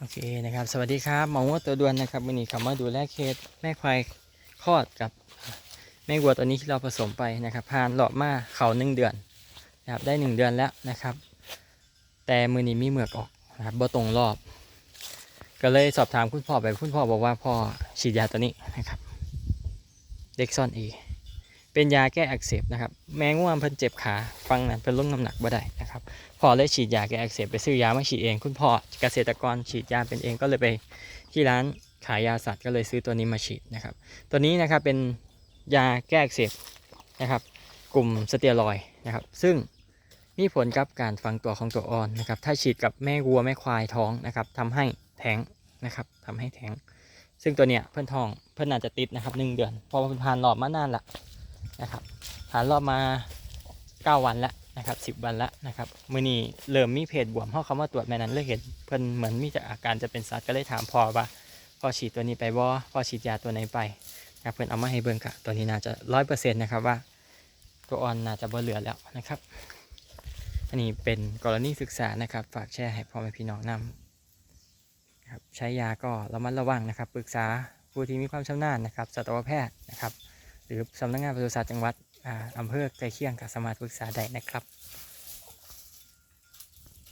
โอเคนะครับ สวัสดีครับหมอวัวตัวด่วนนะครับวันนี้คำว่าดูแลเคสแม่ควายคลอดกับแม่วัวตัวนี้ที่เราผสมไปนะครับผ่านหลอดมาเขาหนึ่งเดือนนะครับได้หนึ่งเดือนแล้วนะครับ แต่มือนี้มีเหมือกออกนะครับบ่ตรงรอบ ก็เลยสอบถามคุณพ่อไปคุณพ่อบอกว่าพ่อฉีดยาตัวนี้นะครับเด็กซ่อนเอ เป็นยาแก้อักเสบนะครับ แมงว่าเพิ่นเจ็บขาฟังนั้นเป็นลดน้ำหนักบ่ได้นะครับพ่อเลยฉีดยาแก้อักเสบไปซื้อยามาฉีดเอง คุณพ่อเกษตรกรฉีดยาเป็นเองก็เลยไปที่ร้านขายยาสัตว์ก็เลยซื้อตัวนี้มาฉีดนะครับ ตัวนี้นะครับเป็นยาแก้อักเสบนะครับ กลุ่มสเตียรอยด์นะครับ ซึ่งมีผลกับการฟังตัวของตัวอ่อนนะครับ ถ้าฉีดกับแม่วัวแม่ควายท้องนะครับทำให้แท้งนะครับทำให้แท้ง ซึ่งตัวเนี้ยเพื่อนทองเพื่อนอาจจะติดนะครับหนึ่งเดือนพราะว่าเพิ่นผ่านรอบมานานละ นะครับผ่านรอบมา 9 วันแล้วนะครับ10 วันแล้วนะครับมื่อนี้เริ่มมีเพจบวมเข้าคำว่าตรวจแม่นั้นเลยเห็นเพิ่นเหมือนมีจากอาการจะเป็นสัตว์ก็เลยถามพอว่าพอฉีดตัวนี้ไปบ่พอฉีดยาตัวไหนไปนะเพิ่นเอามาให้เบิ่งค่ะ ตัวนี้น่าจะร้อยเปอร์เซ็นต์นะครับว่า ตัวอ่อนน่าจะบ่เหลือแล้วนะครับ อันนี้เป็นกรณีศึกษานะครับ ฝากแชร์ให้พ่อแม่พี่น้องนำนะครับใช้ยาก็ระมัดระวังนะครับ ปรึกษาผู้ที่มีความชำนาญนะครับสัตวแพทย์นะครับ หรือสำนักงานปศุสัตว์จังหวัดออำเภอใกล้เคียงกับสามารถปรึกษาได้นะครับ